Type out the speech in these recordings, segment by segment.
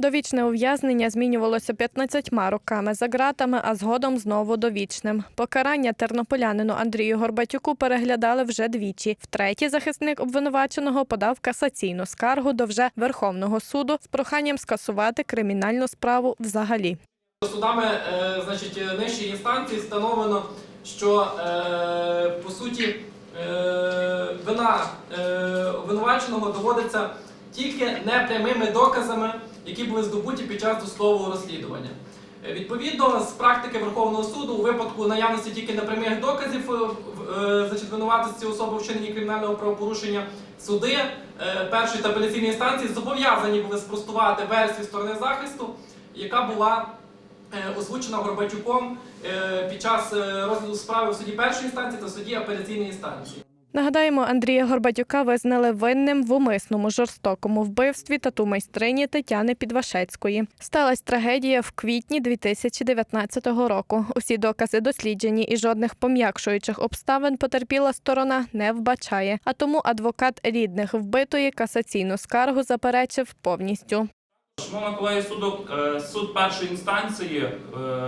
Довічне ув'язнення змінювалося 15 роками за ґратами, а згодом знову довічним. Покарання тернополянину Андрію Горбатюку переглядали вже двічі. Втретє захисник обвинуваченого подав касаційну скаргу до вже Верховного суду з проханням скасувати кримінальну справу взагалі. Судами е, значить, е, нижчої інстанції встановлено, що е, по суті вина обвинуваченого доводиться тільки непрямими доказами, які були здобуті під час досудового розслідування. Е, Відповідно, з практики Верховного суду у випадку наявності тільки непрямих доказів е, в- е, винуватості особи в вчиненні кримінального правопорушення, суди першої та апеляційної інстанції зобов'язані були спростувати версію сторони захисту, яка була озвучена Горбатюком е, під час розгляду справи в суді першої інстанції та суді апеляційної інстанції. Нагадаємо, Андрія Горбатюка визнали винним в умисному жорстокому вбивстві тату майстрині Тетяни Підвашецької. Сталась трагедія в квітні 2019 року. Усі докази досліджені і жодних пом'якшуючих обставин потерпіла сторона не вбачає. А тому адвокат рідних вбитої касаційну скаргу заперечив повністю. Шановна колегія суду, е, суд першої інстанції, е,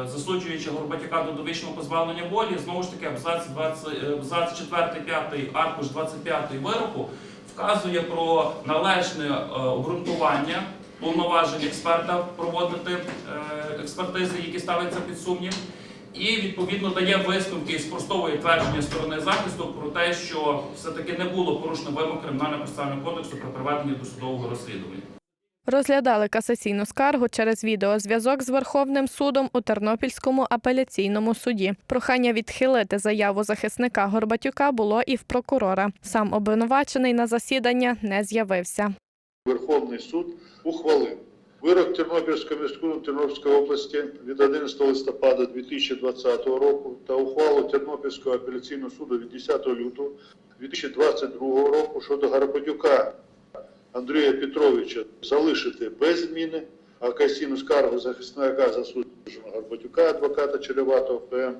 засуджуючи Горбатюка до довічного позбавлення волі, знову ж таки абзац 20, е, абзац 4, 5, аркуш 25 вироку вказує про належне е, обґрунтування повноважень експерта проводити е, експертизи, які ставляться під сумнів. І відповідно дає висновки і спростовує твердження сторони захисту про те, що все-таки не було порушено вимог кримінального процесуального кодексу про проведення досудового розслідування. Розглядали касаційну скаргу через відеозв'язок з Верховним судом у Тернопільському апеляційному суді. Прохання відхилити заяву захисника Горбатюка було і в прокурора. Сам обвинувачений на засідання не з'явився. Верховний суд ухвалив вирок Тернопільського міського Тернопільської області від 11 листопада 2020 року та ухвалу Тернопільського апеляційного суду від 10 лютого 2022 року щодо Гарбатюка Андрія Петровича залишити без зміни, а касійну скаргу захисника засудженого Гарбатюка, адвоката Череватого ПМ,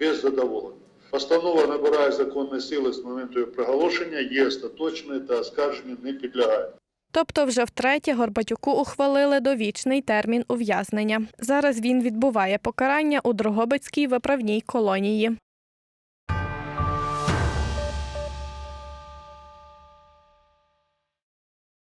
без задоволення. Постанова набирає законної сили з моменту її проголошення, є остаточною та оскарженню не підлягає. Тобто, вже втретє Горбатюку ухвалили довічний термін ув'язнення. Зараз він відбуває покарання у Дрогобицькій виправній колонії.